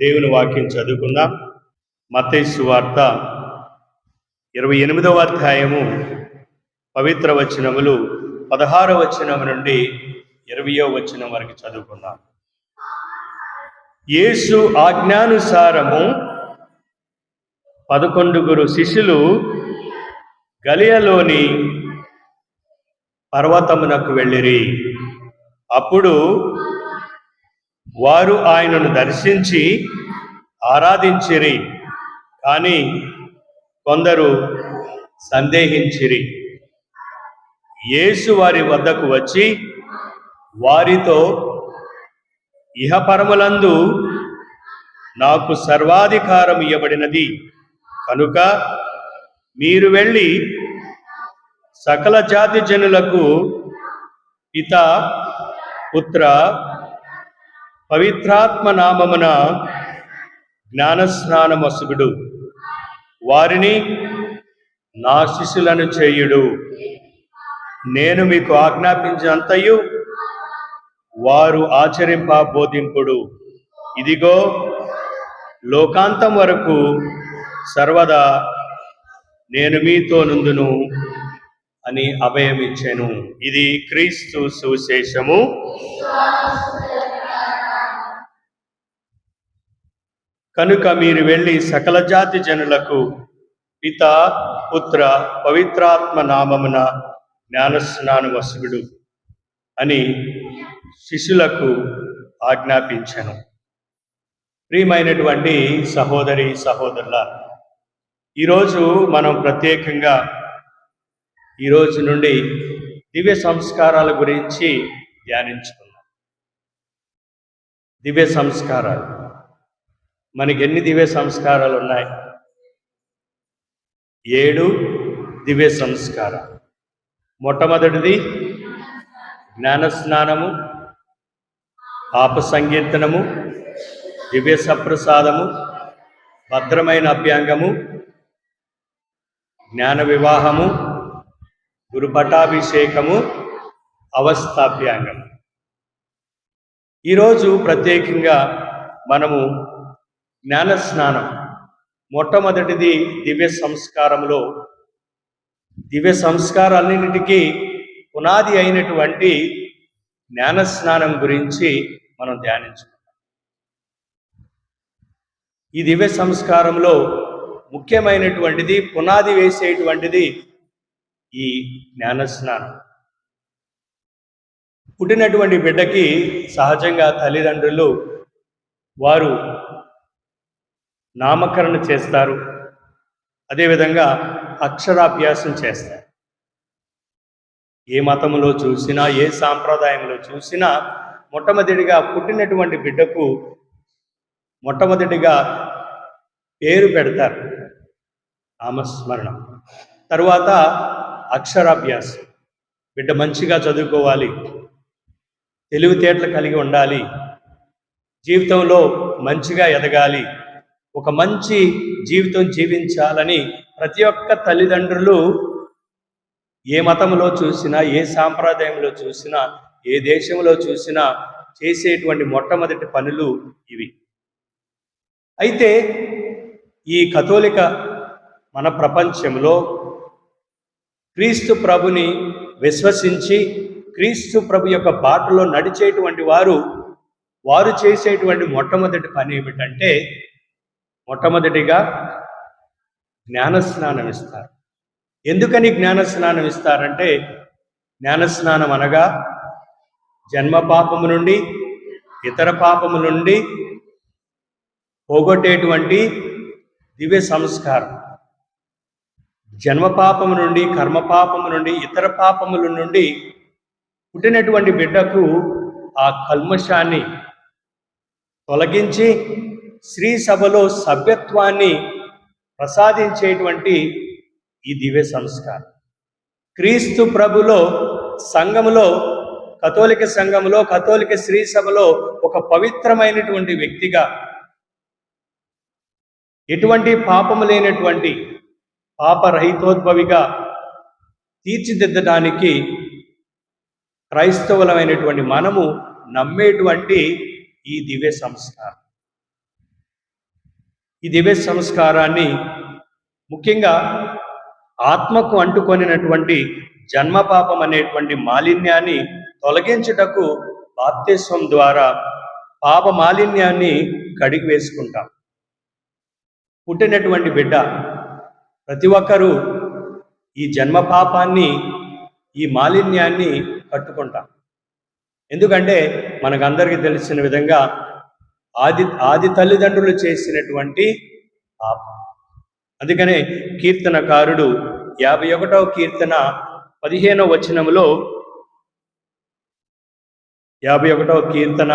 దేవుని వాక్యం చదువుకుందాం. మతేసు వార్త ఇరవై ఎనిమిదవ అధ్యాయము పవిత్ర వచనములు పదహార వచనం నుండి ఇరవయో వచనం వరకు చదువుకుందాం. యేసు ఆజ్ఞానుసారము పదకొండుగురు శిష్యులు గలియలోని పర్వతమునకు వెళ్ళిరి. అప్పుడు వారు ఆయనను దర్శించి ఆరాధించిరి కానీ కొందరు సందేహించిరి. యేసు వారి వద్దకు వచ్చి వారితో ఇహపరములందు నాకు సర్వాధికారం ఇవ్వబడినది కనుక మీరు వెళ్ళి సకల జాతి జనులకు పిత పుత్ర పవిత్రాత్మ నామమున జ్ఞానస్నానమసుగుడు. వారిని నా శిష్యులను చేయుడు. నేను మీకు ఆజ్ఞాపించినంతయు వారు ఆచరింప బోధింపుడు. ఇదిగో లోకాంతం వరకు సర్వదా నేను మీతో నుందును అని అభయమిచ్చాను. ఇది క్రీస్తు సువిశేషము. కనుక మీరు వెళ్ళి సకల జాతి జనులకు పిత పుత్ర పవిత్రాత్మ నామమున జ్ఞానస్నాన వసుగుడు అని శిష్యులకు ఆజ్ఞాపించను. ప్రియమైనటువంటి సహోదరి సహోదరుల ఈరోజు మనం ప్రత్యేకంగా ఈరోజు నుండి దివ్య సంస్కారాల గురించి ధ్యానించుకున్నాం దివ్య సంస్కారాలు. మనకి ఎన్ని దివ్య సంస్కారాలు ఉన్నాయి ఏడు దివ్య సంస్కారం మొట్టమొదటిది జ్ఞానస్నానము పాప సంకీర్తనము దివ్య సప్రసాదము భద్రమైన అభ్యంగము జ్ఞాన వివాహము గురుపటాభిషేకము అవస్థాభ్యాంగము ఈరోజు ప్రత్యేకంగా మనము జ్ఞానస్నానం. మొట్టమొదటిది దివ్య సంస్కారంలో దివ్య సంస్కారాలన్నింటికి పునాది అయినటువంటి జ్ఞానస్నానం గురించి మనం ధ్యానించుకుంటాం ఈ దివ్య సంస్కారంలో ముఖ్యమైనటువంటిది పునాది వేసేటువంటిది ఈ జ్ఞానస్నానం. పుట్టినటువంటి బిడ్డకి సహజంగా తల్లిదండ్రులు వారు నామకరణ చేస్తారు. అదేవిధంగా అక్షరాభ్యాసం చేస్తారు. ఏ మతంలో చూసినా ఏ సాంప్రదాయంలో చూసినా మొట్టమొదటిగా పుట్టినటువంటి బిడ్డకు మొట్టమొదటిగా పేరు పెడతారు. నామస్మరణం. తరువాత అక్షరాభ్యాసం. బిడ్డ మంచిగా చదువుకోవాలి. తెలివితేటలు కలిగి ఉండాలి. జీవితంలో మంచిగా ఎదగాలి. ఒక మంచి జీవితం జీవించాలని ప్రతి ఒక్క తల్లిదండ్రులు ఏ మతంలో చూసినా ఏ సాంప్రదాయంలో చూసినా ఏ దేశంలో చూసినా చేసేటువంటి మొట్టమొదటి పనులు ఇవి. అయితే ఈ కథోలిక మన ప్రపంచంలో క్రీస్తు ప్రభుని విశ్వసించి క్రీస్తు ప్రభు యొక్క బాటలో నడిచేటువంటి వారు వారు చేసేటువంటి మొట్టమొదటి పని ఏమిటంటే మొట్టమొదటిగా జ్ఞానస్నానం ఇస్తారు ఎందుకని జ్ఞానస్నానం ఇస్తారంటే జ్ఞానస్నానం అనగా జన్మ పాపము నుండి ఇతర పాపము నుండి పోగొట్టేటువంటి దివ్య సంస్కారం. జన్మ పాపము నుండి కర్మ పాపము నుండి ఇతర పాపముల నుండి పుట్టినటువంటి బిడ్డకు ఆ కల్మషాన్ని తొలగించి శ్రీ సభలో సభ్యత్వాన్ని ప్రసాదించేటువంటి ఈ దివ్య సంస్కారం. క్రీస్తు ప్రభులో సంఘములో కథోలిక సంఘములో కథోలిక శ్రీ సభలో ఒక పవిత్రమైనటువంటి వ్యక్తిగా ఎటువంటి పాపము లేనటువంటి పాపరహితోద్భవిగా తీర్చిదిద్దడానికి క్రైస్తవులమైనటువంటి మనము నమ్మేటువంటి ఈ దివ్య సంస్కారం. ఈ దివ్య సంస్కారాన్ని ముఖ్యంగా ఆత్మకు అంటుకొనినటువంటి జన్మపాపం అనేటువంటి మాలిన్యాన్ని తొలగించుటకు బాప్తిస్వం ద్వారా పాప మాలిన్యాన్ని కడిగి వేసుకుంటాం. పుట్టినటువంటి బిడ్డ ప్రతి ఒక్కరూ ఈ జన్మ పాపాన్ని ఈ మాలిన్యాన్ని కట్టుకుంటాం ఎందుకంటే మనకందరికీ తెలిసిన విధంగా ఆది ఆది తల్లిదండ్రులు చేసినటువంటి పాపం. అందుకనే కీర్తనకారుడు యాభై ఒకటవ కీర్తన పదిహేనవ వచనములో యాభై ఒకటవ కీర్తన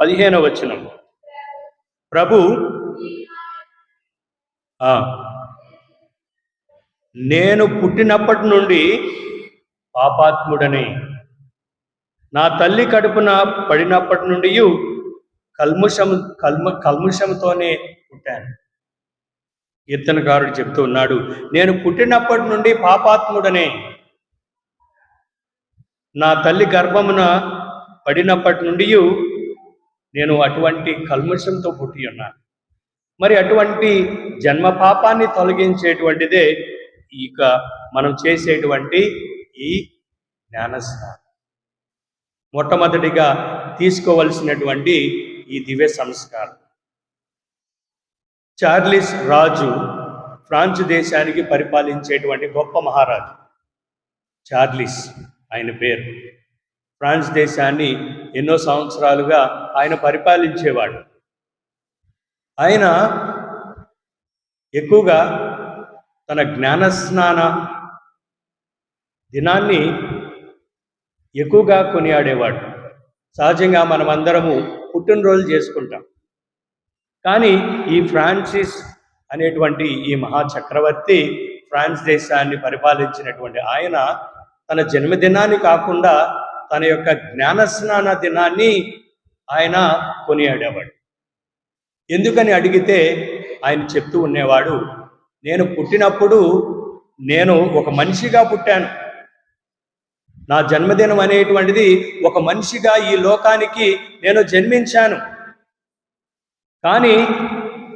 పదిహేనవ వచనం. ప్రభు నేను పుట్టినప్పటి నుండి పాపాత్ముడని నా తల్లి కడుపున పడినప్పటి నుండి కల్ముషం కల్మ కల్ముషంతోనే పుట్టాను. కీర్తనకారుడు చెప్తూ ఉన్నాడు నేను పుట్టినప్పటి నుండి పాపాత్ముడనే. నా తల్లి గర్భమున పడినప్పటి నుండి నేను అటువంటి కల్ముషంతో పుట్టి ఉన్నాను మరి అటువంటి జన్మ పాపాన్ని తొలగించేటువంటిదే ఇక మనం చేసేటువంటి ఈ జ్ఞానస్నానం మొట్టమొదటిగా తీసుకోవలసినటువంటి ఈ దివ్య సంస్కారం. చార్లిస్ రాజు ఫ్రాన్స్ దేశానికి పరిపాలించేటువంటి గొప్ప మహారాజు. చార్లిస్ ఆయన పేరు. ఫ్రాన్స్ దేశాన్ని ఎన్నో సంవత్సరాలుగా ఆయన పరిపాలించేవాడు. ఆయన ఎక్కువగా తన జ్ఞానస్నాన దినాన్ని ఎక్కువగా కొనియాడేవాడు. సహజంగా మనమందరము పుట్టినరోజు చేసుకుంటాం. కానీ ఈ ఫ్రాన్సిస్ అనేటువంటి ఈ మహా చక్రవర్తి ఫ్రాన్స్ దేశాన్ని పరిపాలించినటువంటి ఆయన తన జన్మదినాన్ని కాకుండా తన యొక్క జ్ఞానస్నాన దినాన్ని ఆయన కొనియాడేవాడు. ఎందుకని అడిగితే ఆయన చెప్తూ ఉండేవాడు నేను పుట్టినప్పుడు నేను ఒక మనిషిగా పుట్టాను. నా జన్మదినం అనేటువంటిది ఒక మనిషిగా ఈ లోకానికి నేను జన్మించాను. కానీ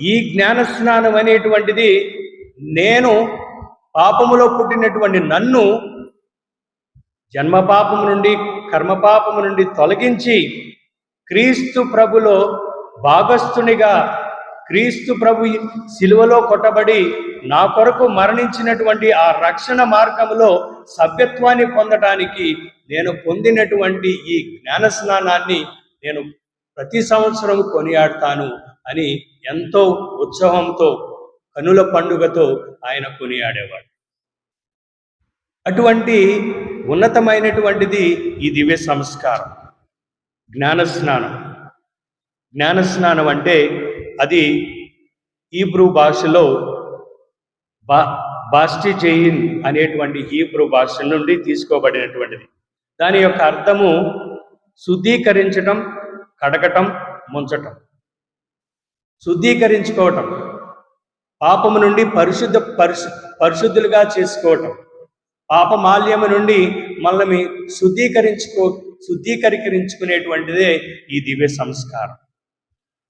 ఈ జ్ఞాన స్నానం అనేటువంటిది నేను పాపములో పుట్టినటువంటి నన్ను జన్మ పాపము నుండి కర్మ పాపము నుండి తొలగించి క్రీస్తు ప్రభులో భాగస్థునిగా క్రీస్తు ప్రభు శిలువలో కొట్టబడి నా కొరకు మరణించినటువంటి ఆ రక్షణ మార్గంలో సభ్యత్వాన్ని పొందటానికి నేను పొందినటువంటి ఈ జ్ఞాన స్నానాన్ని నేను ప్రతి సంవత్సరం కొనియాడతాను అని ఎంతో ఉత్సవంతో కనుల పండుగతో ఆయన కొనియాడేవాడు. అటువంటి ఉన్నతమైనటువంటిది ఈ దివ్య సంస్కారం. జ్ఞానస్నానం. జ్ఞానస్నానం అంటే అది హీబ్రూ భాషలో బా బాస్టిజెయిన్ అనేటువంటి హీబ్రూ భాష నుండి తీసుకోబడినటువంటిది. దాని యొక్క అర్థము శుద్ధీకరించటం కడగటం ముంచటం. శుద్ధీకరించుకోవటం. పాపము నుండి పరిశుద్ధ పరిశు పరిశుద్ధులుగా చేసుకోవటం. పాపమాల్యము నుండి మనల్ని శుద్ధీకరించుకో శుద్ధీకరించుకునేటువంటిదే ఈ దివ్య సంస్కారం.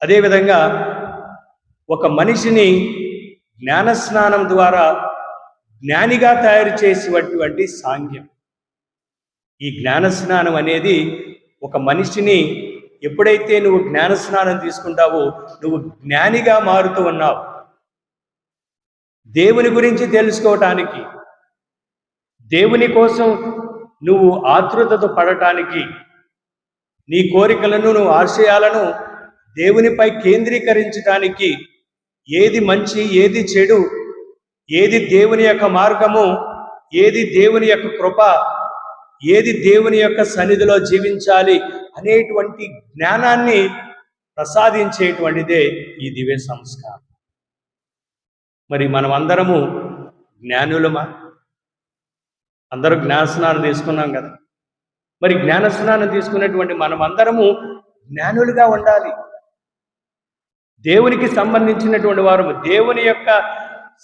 అదేవిధంగా ఒక మనిషిని జ్ఞానస్నానం ద్వారా జ్ఞానిగా తయారు చేసేటువంటి సాంగ్యం ఈ జ్ఞానస్నానం అనేది ఒక మనిషిని ఎప్పుడైతే నువ్వు జ్ఞానస్నానం తీసుకుంటావో నువ్వు జ్ఞానిగా మారుతూ ఉన్నావు. దేవుని గురించి తెలుసుకోవటానికి దేవుని కోసం నువ్వు ఆతృతతో పడటానికి నీ కోరికలను నువ్వు ఆశయాలను దేవునిపై కేంద్రీకరించడానికి ఏది మంచి ఏది చెడు ఏది దేవుని యొక్క మార్గము ఏది దేవుని యొక్క కృప ఏది దేవుని యొక్క సన్నిధిలో జీవించాలి అనేటువంటి జ్ఞానాన్ని ప్రసాదించేటువంటిదే ఈ దివ్య సంస్కారం. మరి మనం అందరము జ్ఞానులమా? అందరూ జ్ఞానస్నానం తీసుకున్నాం కదా. మరి జ్ఞానస్నానం తీసుకున్నటువంటి మనం అందరము జ్ఞానులుగా ఉండాలి. దేవునికి సంబంధించినటువంటి వారు దేవుని యొక్క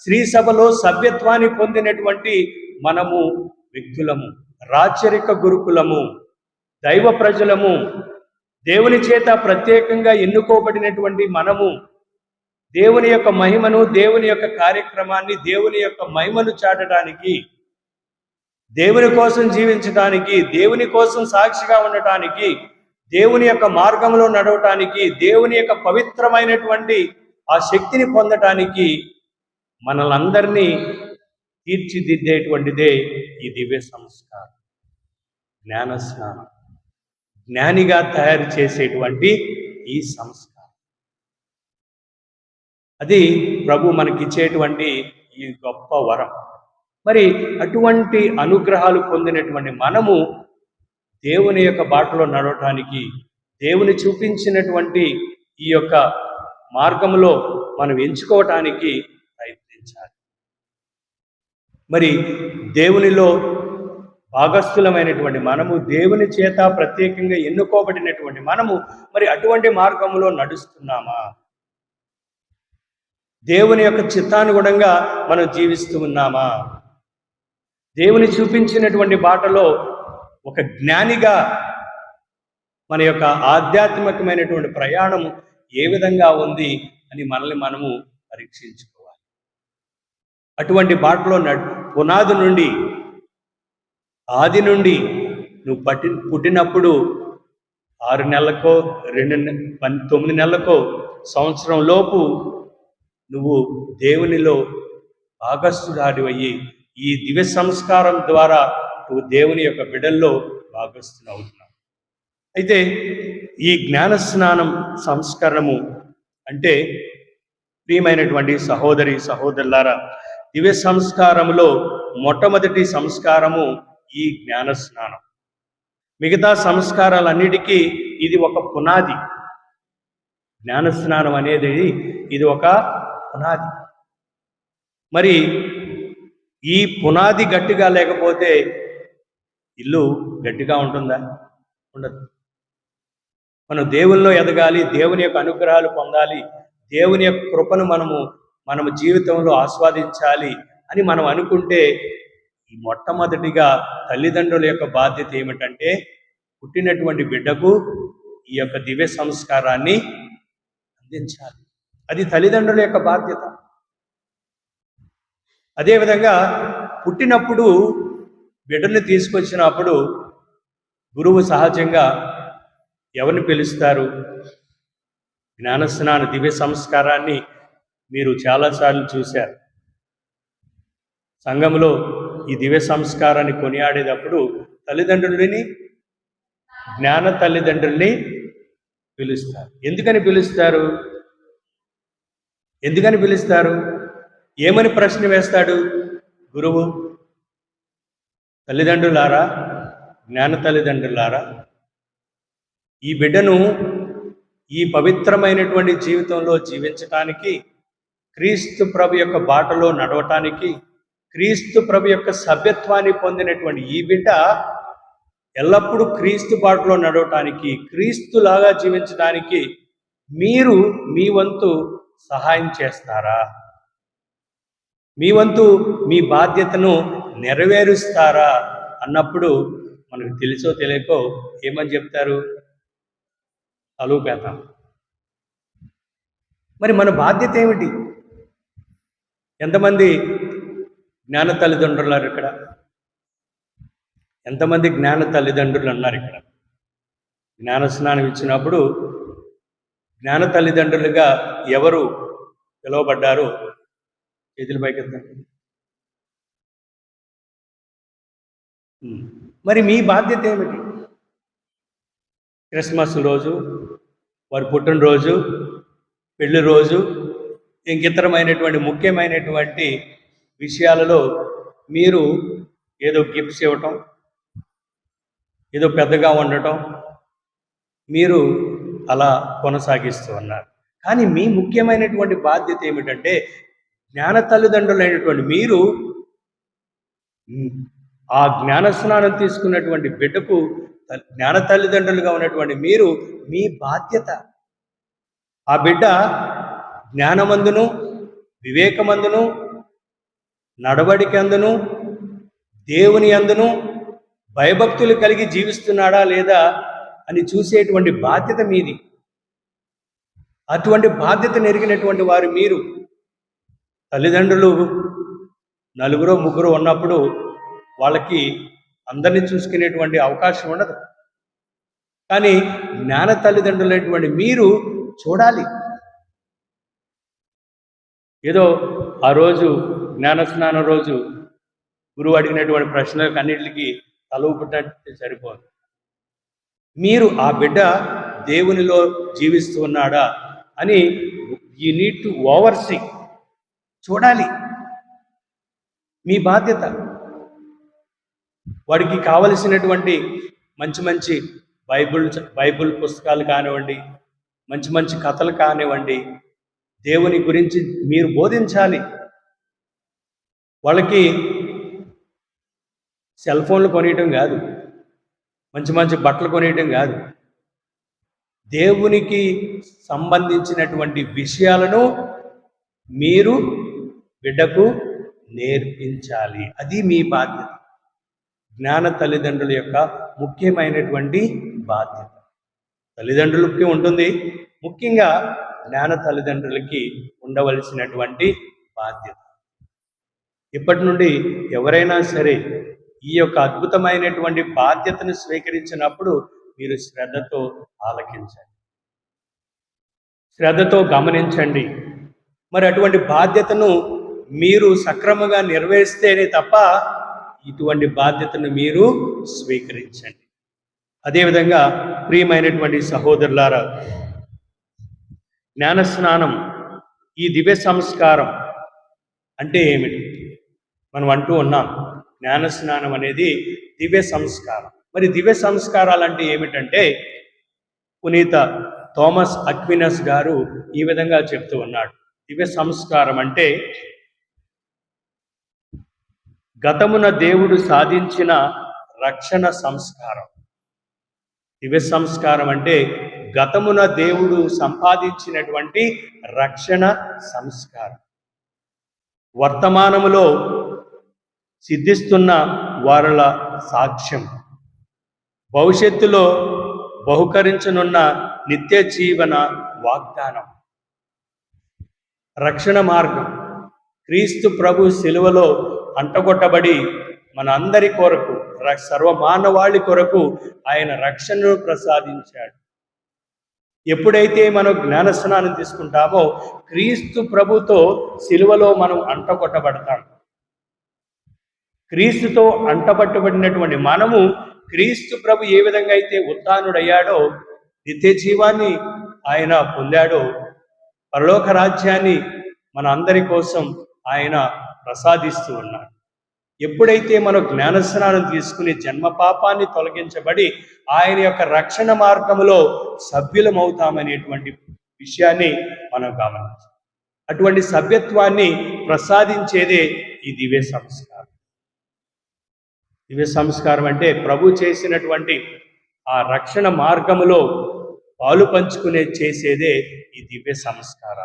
శ్రీ సభలో సభ్యత్వాన్ని పొందినటువంటి మనము వ్యక్తులము రాచరిక గురుకులము దైవ ప్రజలము దేవుని చేత ప్రత్యేకంగా ఎన్నుకోబడినటువంటి మనము దేవుని యొక్క మహిమను దేవుని యొక్క కార్యక్రమాన్ని దేవుని యొక్క మహిమను చాటడానికి దేవుని కోసం జీవించడానికి దేవుని కోసం సాక్షిగా ఉండటానికి దేవుని యొక్క మార్గంలో నడవటానికి దేవుని యొక్క పవిత్రమైనటువంటి ఆ శక్తిని పొందటానికి మనలందరినీ తీర్చిదిద్దేటువంటిదే ఈ దివ్య సంస్కారం. జ్ఞాన స్నానం జ్ఞానిగా తయారు చేసేటువంటి ఈ సంస్కారం. అది ప్రభు మనకిచ్చేటువంటి ఈ గొప్ప వరం. మరి అటువంటి అనుగ్రహాలు పొందినటువంటి మనము దేవుని యొక్క బాటలో నడవటానికి దేవుని చూపించినటువంటి ఈ యొక్క మార్గంలో మనం ఎంచుకోవటానికి ప్రయత్నించాలి. మరి దేవునిలో భాగస్థులమైనటువంటి మనము దేవుని చేత ప్రత్యేకంగా ఎన్నుకోబడినటువంటి మనము మరి అటువంటి మార్గంలో నడుస్తున్నామా? దేవుని యొక్క చిత్తానుగుణంగా మనం జీవిస్తూ ఉన్నామా? దేవుని చూపించినటువంటి బాటలో ఒక జ్ఞానిగా మన యొక్క ఆధ్యాత్మికమైనటువంటి ప్రయాణం ఏ విధంగా ఉంది అని మనల్ని మనము పరీక్షించుకోవాలి. అటువంటి బాటలో పునాది నుండి ఆది నుండి నువ్వు పట్టి పుట్టినప్పుడు ఆరు నెలలకో రెండు తొమ్మిది నెలలకో సంవత్సరం లోపు నువ్వు దేవునిలో భాగస్థుడాడి అయ్యి ఈ దివ్య సంస్కారం ద్వారా దేవుని యొక్క బిడల్లో భాగస్థులు అవుతున్నావు అయితే ఈ జ్ఞాన స్నానం సంస్కరణము అంటే ప్రియమైనటువంటి సహోదరి సహోదరులారా దివ్య సంస్కారములో మొట్టమొదటి సంస్కారము ఈ జ్ఞాన స్నానం. మిగతా సంస్కారాలన్నిటికీ ఇది ఒక పునాది. జ్ఞాన స్నానం అనేది ఇది ఒక పునాది. మరి ఈ పునాది గట్టిగా లేకపోతే ఇల్లు గట్టిగా ఉంటుందా? ఉండదు. మనం దేవుల్లో ఎదగాలి దేవుని యొక్క అనుగ్రహాలు పొందాలి దేవుని యొక్క కృపను మనము మనము జీవితంలో ఆస్వాదించాలి అని మనం అనుకుంటే ఈ మొట్టమొదటిగా తల్లిదండ్రుల యొక్క బాధ్యత ఏమిటంటే పుట్టినటువంటి బిడ్డకు ఈ యొక్క దివ్య సంస్కారాన్ని అందించాలి. అది తల్లిదండ్రుల యొక్క బాధ్యత. అదేవిధంగా పుట్టినప్పుడు బిడ్డని తీసుకొచ్చినప్పుడు గురువు సహజంగా ఎవరిని పిలుస్తారు? జ్ఞానస్నాన దివ్య సంస్కారాన్ని మీరు చాలాసార్లు చూశారు. సంఘంలో ఈ దివ్య సంస్కారాన్ని కొనియాడేటప్పుడు తల్లిదండ్రులని జ్ఞాన తల్లిదండ్రుల్ని పిలుస్తారు. ఎందుకని పిలుస్తారు? ఎందుకని పిలుస్తారు? ఏమని ప్రశ్న వేస్తాడు గురువు? తల్లిదండ్రులారా జ్ఞాన తల్లిదండ్రులారా ఈ బిడ్డను ఈ పవిత్రమైనటువంటి జీవితంలో జీవించటానికి క్రీస్తు ప్రభు యొక్క బాటలో నడవటానికి క్రీస్తు ప్రభు యొక్క సభ్యత్వాన్ని పొందినటువంటి ఈ బిడ్డ ఎల్లప్పుడూ క్రీస్తు బాటలో నడవటానికి క్రీస్తులాగా జీవించడానికి మీరు మీ వంతు సహాయం చేస్తారా? మీ వంతు మీ బాధ్యతను నెరవేరుస్తారా అన్నప్పుడు మనకు తెలుసో తెలియకో ఏమని చెప్తారు? అలుపేతాం మరి మన బాధ్యత ఏమిటి? ఎంతమంది జ్ఞాన తల్లిదండ్రులు ఉన్నారు ఇక్కడ? ఎంతమంది జ్ఞాన తల్లిదండ్రులు ఉన్నారు ఇక్కడ? జ్ఞాన స్నానం ఇచ్చినప్పుడు జ్ఞాన తల్లిదండ్రులుగా ఎవరు పిలువబడ్డారు? చేతుల పైకెత్తండి మరి మీ బాధ్యత ఏమిటి? క్రిస్మస్ రోజు వారి పుట్టినరోజు పెళ్ళి రోజు ఇంకితరమైనటువంటి ముఖ్యమైనటువంటి విషయాలలో మీరు ఏదో గిఫ్ట్స్ ఇవ్వటం ఏదో పెద్దగా ఉండటం మీరు అలా కొనసాగిస్తూ ఉన్నారు. కానీ మీ ముఖ్యమైనటువంటి బాధ్యత ఏమిటంటే జ్ఞాన తల్లిదండ్రులైనటువంటి మీరు ఆ జ్ఞాన స్నానం తీసుకున్నటువంటి బిడ్డకు జ్ఞాన తల్లిదండ్రులుగా ఉన్నటువంటి మీరు మీ బాధ్యత. ఆ బిడ్డ జ్ఞానమందును వివేకమందును నడవడికి అందును దేవుని అందును భయభక్తులు కలిగి జీవిస్తున్నాడా లేదా అని చూసేటువంటి బాధ్యత మీది. అటువంటి బాధ్యత నెరిగినటువంటి వారు మీరు. తల్లిదండ్రులు నలుగురు ముగ్గురు ఉన్నప్పుడు వాళ్ళకి అందరినీ చూసుకునేటువంటి అవకాశం ఉండదు. కానీ జ్ఞాన తల్లిదండ్రులైనటువంటి మీరు చూడాలి. ఏదో ఆ రోజు జ్ఞానస్నానం రోజు గురువు అడిగినటువంటి ప్రశ్నలకు అన్నింటికి తల సరిపోదు. మీరు ఆ బిడ్డ దేవునిలో జీవిస్తున్నాడా అని యూ నీడ్ టు ఓవర్సీ చూడాలి. మీ బాధ్యత. వాడికి కావలసినటువంటి మంచి మంచి బైబుల్ బైబుల్ పుస్తకాలు కానివ్వండి మంచి మంచి కథలు కానివ్వండి దేవుని గురించి మీరు బోధించాలి. వాళ్ళకి సెల్ ఫోన్లు కొనియటం కాదు. మంచి మంచి బట్టలు కొనియటం కాదు. దేవునికి సంబంధించినటువంటి విషయాలను మీరు బిడ్డకు నేర్పించాలి. అది మీ బాధ్యత. జ్ఞాన తల్లిదండ్రుల యొక్క ముఖ్యమైనటువంటి బాధ్యత. తల్లిదండ్రులకి ఉంటుంది. ముఖ్యంగా జ్ఞాన తల్లిదండ్రులకి ఉండవలసినటువంటి బాధ్యత. ఇప్పటి నుండి ఎవరైనా సరే ఈ యొక్క అద్భుతమైనటువంటి బాధ్యతను స్వీకరించినప్పుడు మీరు శ్రద్ధతో ఆలకించండి. శ్రద్ధతో గమనించండి. మరి అటువంటి బాధ్యతను మీరు సక్రమంగా నిర్వహిస్తేనే తప్ప ఇటువంటి బాధ్యతను మీరు స్వీకరించండి. అదేవిధంగా ప్రియమైనటువంటి సహోదరులారా జ్ఞానస్నానం ఈ దివ్య సంస్కారం అంటే ఏమిటి? మనం అంటూ ఉన్నాం జ్ఞానస్నానం అనేది దివ్య సంస్కారం. మరి దివ్య సంస్కారాలు అంటే ఏమిటంటే పునీత థామస్ అక్వినస్ గారు ఈ విధంగా చెప్తూ ఉన్నాడు. దివ్య సంస్కారం అంటే గతమున దేవుడు సాధించిన రక్షణ సంస్కారం. దివ్య సంస్కారం అంటే గతమున దేవుడు సంపాదించినటువంటి రక్షణ సంస్కారం. వర్తమానములో సిద్ధిస్తున్న వారల సాక్ష్యం. భవిష్యత్తులో బహుకరించనున్న నిత్య జీవన వాగ్దానం. రక్షణ మార్గం. క్రీస్తు ప్రభు శిలువలో అంటగొట్టబడి మన అందరి కొరకు సర్వమానవాళి కొరకు ఆయన రక్షణను ప్రసాదించాడు. ఎప్పుడైతే మనం జ్ఞానస్నానం తీసుకుంటామో క్రీస్తు ప్రభుతో శిలువలో మనం అంటగొట్టబడతాం. క్రీస్తుతో అంటపట్టబడినటువంటి మనము క్రీస్తు ప్రభు ఏ విధంగా అయితే ఉత్థానుడయ్యాడో నిత్య జీవాన్ని ఆయన పొందాడో పరలోక రాజ్యాన్ని మన అందరి కోసం ఆయన ప్రసాదిస్తూ ఉన్నాడు. ఎప్పుడైతే మనం జ్ఞానస్నానం తీసుకుని జన్మ పాపాన్ని తొలగించబడి ఆయన యొక్క రక్షణ మార్గములో సభ్యులమవుతామనేటువంటి విషయాన్ని మనం గమనించాలి. అటువంటి సభ్యత్వాన్ని ప్రసాదించేదే ఈ దివ్య సంస్కారం. దివ్య సంస్కారం అంటే ప్రభు చేసినటువంటి ఆ రక్షణ మార్గములో పాలు పంచుకునే చేసేదే ఈ దివ్య సంస్కారాలు.